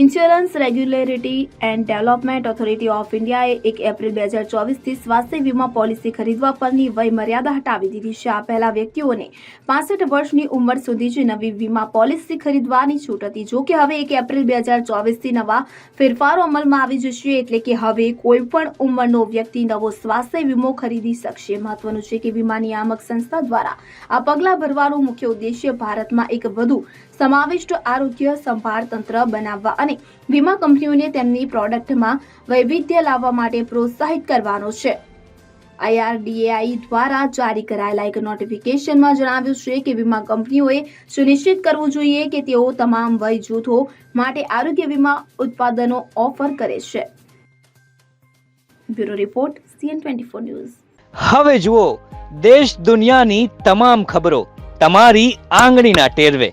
Insurance regulatory and development authority of ઇન્ડિયાએ એક April બે હજાર ચોવીસથી સ્વાસ્થ્ય વીમા પોલિસી ખરીદવા પરની વય મર્યાદા હટાવી દીધી છે. આ પહેલા વ્યક્તિઓને પાસઠ વર્ષની ઉંમર સુધી જ નવી વીમા પોલિસી ખરીદવાની છૂટ હતી. જો કે હવે એક એપ્રિલ બે હજાર ચોવીસથી નવા ફેરફારો અમલમાં આવી જશે એટલે કે હવે કોઈ પણ ઉંમરનો વ્યક્તિ નવો સ્વાસ્થ્ય વીમો ખરીદી શકશે. મહત્વનું છે કે વીમા નિયામક સંસ્થા દ્વારા આ પગલાં ભરવાનો મુખ્ય ઉદ્દેશ્ય ભારતમાં એક વધુ સમાવિષ્ટ આરોગ્ય સંભાળ તંત્ર બનાવવા અને વીમા કંપનીઓને તેમની પ્રોડક્ટમાં વૈવિધ્ય લાવવા માટે પ્રોત્સાહિત કરવાનો છે. આઈઆરડીએઆઈ દ્વારા જારી કરાયેલા એક નોટિફિકેશનમાં જણાવ્યું છે કે વીમા કંપનીઓએ સુનિશ્ચિત કરવું જોઈએ કે તેઓ તમામ વય જૂથો માટે આરોગ્ય વીમા ઉત્પાદનો ઓફર કરે છે. Bureau report, CN news. હવે જુઓ, દેશ દુનિયાની તમામ ખબરો તમારી આંગળીના ટેરવે.